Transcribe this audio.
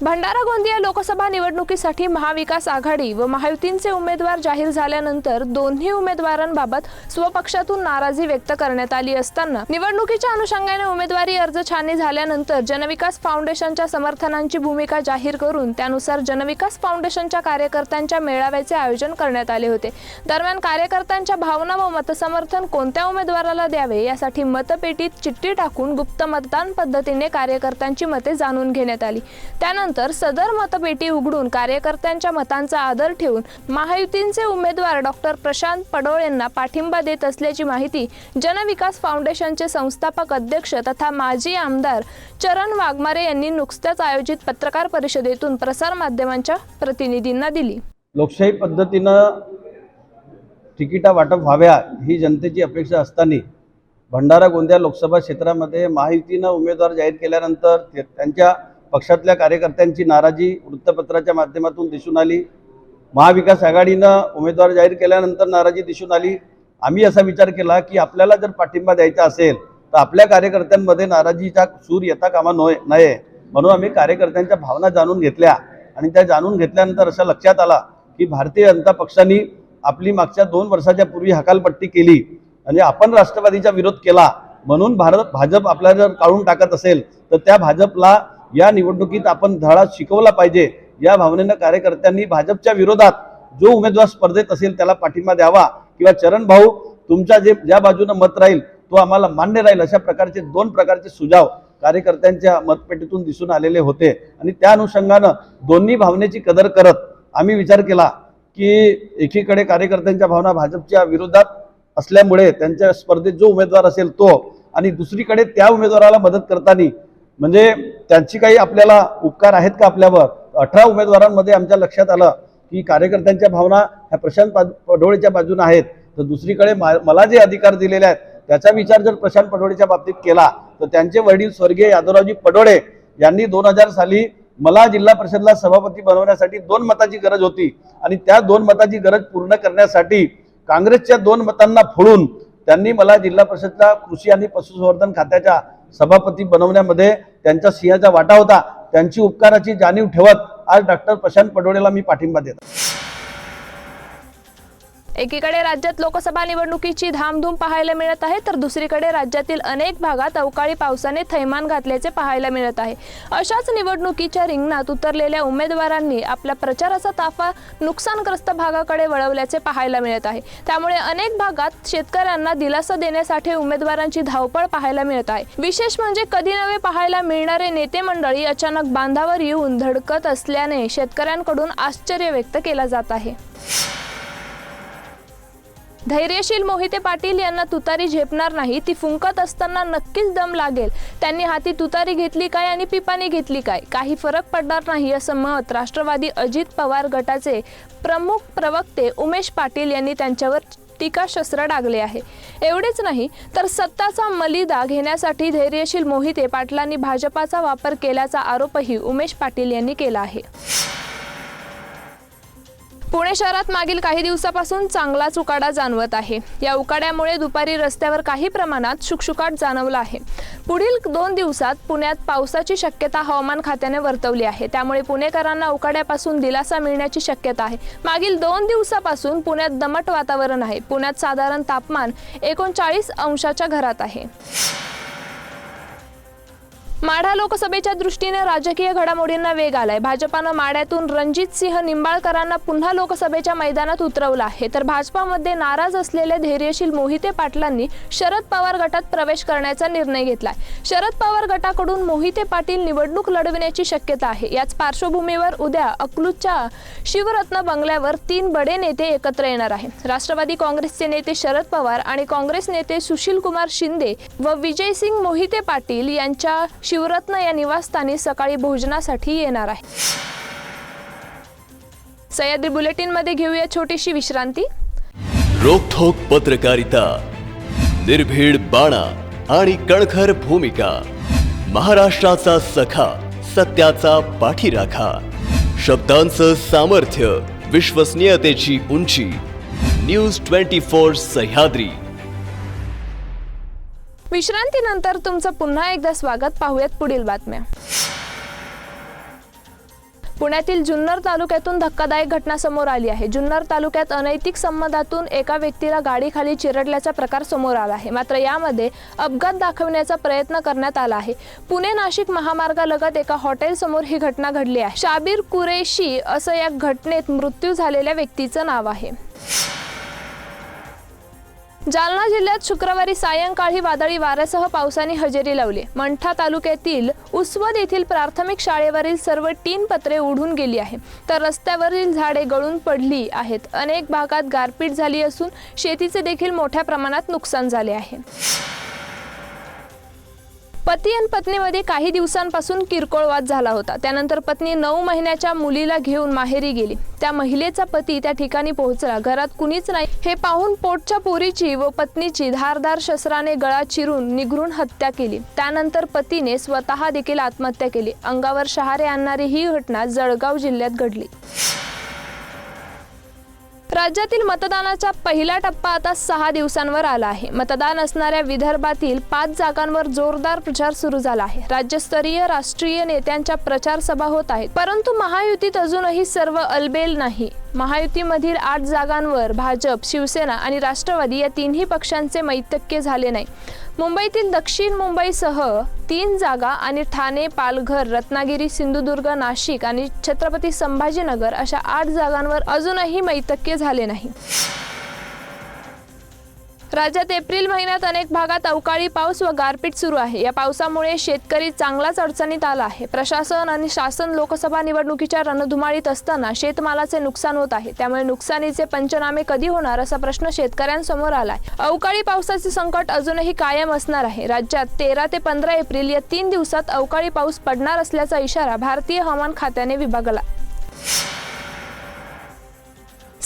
भंडारा गोंदिया लोकसभा निवडणुकीसाठी महाविकास आघाडी व महायुतींचे उमेदवार जाहीर झाल्यानंतर दोन्ही उमेदवारांबाबत स्वपक्षातून नाराजी व्यक्त करण्यात आली असताना निवडणुकीच्या अनुषंगाने उमेदवारी अर्ज छाननी झाल्यानंतर जनविकास फाउंडेशनच्या समर्थनांची भूमिका जाहीर करून त्यानुसार जनविकास फाउंडेशनच्या कार्यकर्त्यांच्या मेळाव्याचे आयोजन करण्यात आले होते. दरम्यान कार्यकर्त्यांच्या भावना व मतसमर्थन कोणत्या उमेदवाराला द्यावे यासाठी मतपेटीत चिठ्ठी टाकून गुप्त मतदान पद्धतीने कार्यकर्त्यांची मते जाणून घेण्यात आली. त्यानंतर सदर मतपेटी उघडून कार्यकर्त्यांच्या मतांचा आदर ठेवून महायुतींचे उमेदवार डॉक्टर प्रशांत पडोळ यांना पाठिंबा देत असल्याची माहिती जनविकास फाउंडेशनचे संस्थापक अध्यक्ष तथा माजी आमदार चरण वाघमारे यांनी नुकत्याच आयोजित पत्रकार परिषदेतून प्रसारमाध्यमांच्या प्रतिनिधींना दिली. लोकशाही पद्धतीनं तिकिटा वाटप व्हाव्या ही जनतेची अपेक्षा असताना भंडारा गोंदिया लोकसभा क्षेत्रामध्ये महायुतीनं उमेदवार जाहीर केल्यानंतर ते- त्यांच्या पक्षातल्या कार्यकर्त्यांची नाराजी वृत्तपत्राच्या माध्यमातून दिसून आली. महाविकास आघाडीनं उमेदवार जाहीर केल्यानंतर नाराजी दिसून आली. आम्ही असा विचार केला की आपल्याला जर पाठिंबा द्यायचा असेल तर आपल्या कार्यकर्त्यांमध्ये नाराजीचा सूर येता कामा नये नये. म्हणून आम्ही कार्यकर्त्यांच्या भावना जाणून घेतल्या. आणि त्या जाणून घेतल्यानंतर असं लक्षात आला की भारतीय जनता पक्षाने आपली मागच्या दोन वर्षाच्या पूर्वी हकालपट्टी केली. आणि आपण राष्ट्रवादीचा विरोध केला. म्हणून भारत भाजप आपल्याला जर काढून टाकत असेल तर त्या भाजपला या निवडणुकीत आपण धडा शिकवला पाहिजे. या भावनेनं कार्यकर्त्यांनी भाजपच्या विरोधात जो उमेदवार स्पर्धेत असेल त्याला पाठिंबा द्यावा. किंवा चरण भाऊ तुमच्या जे ज्या बाजूनं मत राहील तो आम्हाला मान्य राहील अशा प्रकारचे दोन प्रकारचे सुझाव कार्यकर्त्यांच्या मतपेटीतून दिसून आलेले होते. आणि त्या अनुषंगानं दोन्ही भावनेची कदर करत आम्ही विचार केला की एकीकडे कार्यकर्त्यांच्या भावना भाजपच्या विरोधात असल्यामुळे त्यांच्या स्पर्धेत जो उमेदवार असेल तो आणि दुसरीकडे त्या उमेदवाराला मदत करताना म्हणजे त्यांची काही आपल्याला उपकार आहेत का आपल्यावर? अठरा उमेदवारांमध्ये आमच्या लक्षात आलं की कार्यकर्त्यांच्या भावना ह्या प्रशांत पा- पडोळेच्या बाजूने आहेत. तर दुसरीकडे मा- मला जे अधिकार दिलेले आहेत त्याचा विचार जर प्रशांत पडोळेच्या बाबतीत केला तर त्यांचे वडील स्वर्गीय यादवरावजी पडोळे यांनी दोन हजार साली मला जिल्हा परिषदला सभापती बनवण्यासाठी दोन मताची गरज होती. आणि त्या दोन मताची गरज पूर्ण करण्यासाठी काँग्रेसच्या दोन मतांना फोडून त्यांनी मला जिल्हा परिषदला कृषी आणि पशुसंवर्धन खात्याच्या सभापती बनवण्यामध्ये त्यांचा सिंहाचा वाटा होता. त्यांची उपकाराची जाणीव ठेवत आज डॉक्टर प्रशांत पडोळेला मी पाठिंबा देतो. एकीकडे राज्यात लोकसभा निवडणुकीची धामधूम पाहायला मिळत आहे तर दुसरीकडे राज्यातील अनेक भागात अवकाळी पावसाने थैमान घातल्याचे पाहायला मिळत आहे. अशाच निवडणुकीच्या रिंगणात उतरलेल्या उमेदवारांनी आपल्या प्रचाराचा ताफा नुकसानग्रस्त भागाकडे वळवल्याचे पाहायला मिळत आहे. त्यामुळे अनेक भागात शेतकऱ्यांना दिलासा देण्यासाठी उमेदवारांची धावपळ पाहायला मिळत आहे. विशेष म्हणजे कधी नवे पाहायला मिळणारे नेते मंडळी अचानक बांधावर येऊन धडकत असल्याने शेतकऱ्यांकडून आश्चर्य व्यक्त केला जात आहे. धैर्यशील मोहिते पाटील यांना तुतारी झेपणार नाही. ती फुंकत असताना नक्कीच दम लागेल. त्यांनी हाती तुतारी घेतली काय आणि पिपानी घेतली काय? काही फरक पडणार नाही असं मत राष्ट्रवादी अजित पवार गटाचे प्रमुख प्रवक्ते उमेश पाटील यांनी त्यांच्यावर टीकाशस्त्र डागले आहे. एवढेच नाही तर सत्ताचा मलिदा घेण्यासाठी धैर्यशील मोहिते पाटलांनी भाजपाचा वापर केल्याचा आरोपही उमेश पाटील यांनी केला आहे. पुणे शहरात मागील काही दिवसापासून चांगलाच उकाडा जाणवत आहे. या उकाड्यामुळे दुपारी रस्त्यावर काही प्रमाणात शुकशुकाट जाणवला आहे. पुढील दोन दिवसात पुण्यात पावसाची शक्यता हवामान खात्याने वर्तवली आहे. त्यामुळे पुणेकरांना उकाड्यापासून दिलासा मिळण्याची शक्यता आहे. मागील दोन दिवसापासून पुण्यात दमट वातावरण आहे. पुण्यात साधारण तापमान एकोणचाळीस अंशाच्या घरात आहे. माढा लोकसभेच्या दृष्टीने राजकीय घडामोडींना वेग आलाय. भाजपानं माढ्यातून रणजित सिंह निंबाळकरांना पुन्हा लोकसभेच्या मैदानात उतरवलं आहे. तर भाजपामध्ये नाराज असलेले धैर्यशील मोहिते पाटलांनी शरद पवार गटात प्रवेश करण्याचा निर्णय घेतलाय. शरद पवार गटाकडून मोहिते पाटील निवडणूक लढविण्याची शक्यता आहे. याच पार्श्वभूमीवर उद्या अकलूजच्या शिवरत्न बंगल्यावर तीन बडे नेते एकत्र येणार आहे राष्ट्रवादी काँग्रेसचे नेते शरद पवार आणि काँग्रेस नेते सुशील कुमार शिंदे व विजयसिंग मोहिते पाटील यांच्या शिवरत्न या निवासस्थानी सकाळी भोजनासाठी येणार आहे. सह्याद्री बुलेटिनमध्ये घेऊया छोटीशी विश्रांती. रोखोक पत्रकारिता निर्भीड बाणा आणि कणखर भूमिका महाराष्ट्राचा सखा सत्याचा पाठीराखा शब्दांचं सामर्थ्य विश्वसनीयतेची उंची न्यूज ट्वेंटी फोर सह्याद्री. विश्रांतीनंतर तुमचं पुन्हा एकदा स्वागत. पाहूयात पुढील बातम्या. पुण्यातील जुन्नर तालुक्यातून धक्कादायक घटना समोर आली आहे. जुन्नर तालुक्यात अनैतिक संबंधातून एका व्यक्तीला गाडीखाली चिरडल्याचा प्रकार समोर आला आहे. मात्र यामध्ये अपघात दाखवण्याचा प्रयत्न करण्यात आला आहे. पुणे नाशिक महामार्गालगत एका हॉटेलसमोर ही घटना घडली आहे. शाबीर कुरेशी असं या घटनेत मृत्यू झालेल्या व्यक्तीचं नाव आहे. जालना जिल्ह्यात शुक्रवारी सायंकाळी वादळी वाऱ्यासह पावसाने हजेरी लावली. मंठा तालुक्यातील उस्वद येथील प्राथमिक शाळेवरील सर्व तीन पत्रे उडून गेली आहे तर रस्त्यावरील झाडे गळून पडली आहेत. अनेक भागात गारपीट झाली असून शेतीचे देखील मोठ्या प्रमाणात नुकसान झाले आहे. पती आणि पत्नीमध्ये काही दिवसांपासून किरकोळ वाद झाला होता. त्यानंतर पत्नी नऊ महिन्याच्या मुलीला घेऊन माहेरी गेली. त्या महिलेचा पती त्या ठिकाणी पोहोचला. घरात कुणीच नाही. हे पाहून पोटच्या पोरीची व पत्नीची धारदार शस्त्राने गळा चिरून निघरून हत्या केली. त्यानंतर पतीने स्वतः देखील आत्महत्या केली. अंगावर शहारे आणणारी ही घटना जळगाव जिल्ह्यात घडली. राज्यातील मतदानाचा पहिला टप्पा आता सहा दिवसांवर आला आहे. मतदान असणाऱ्या विदर्भातील पाच जागांवर जोरदार प्रचार सुरू झाला आहे. राज्यस्तरीय राष्ट्रीय नेत्यांच्या प्रचार सभा होत आहेत. परंतु महायुतीत अजूनही सर्व अलबेल नाही. महायुतीमधील आठ जागांवर भाजप शिवसेना आणि राष्ट्रवादी या तिन्ही पक्षांचे मैतक्य झाले नाही. मुंबईतील दक्षिण मुंबईसह तीन जागा आणि ठाणे पालघर रत्नागिरी सिंधुदुर्ग नाशिक आणि छत्रपती संभाजीनगर अशा आठ जागांवर अजूनही मैतक्य झाले नाही. राज्यात एप्रिल महिन्यात अनेक भागात अवकाळी पाऊस व गारपीट सुरू आहे. या पावसामुळे शेतकरी चांगलाच अडचणीत आला आहे. प्रशासन आणि शासन लोकसभा निवडणुकीच्या रणधुमाळीत असताना शेतमालाचे नुकसान होत आहे. त्यामुळे नुकसानीचे पंचनामे कधी होणार असा प्रश्न शेतकऱ्यांसमोर आलाय. अवकाळी पावसाचे संकट अजूनही कायम असणार आहे. राज्यात तेरा ते पंधरा एप्रिल या तीन दिवसात अवकाळी पाऊस पडणार असल्याचा इशारा भारतीय हवामान खात्याने विभागला.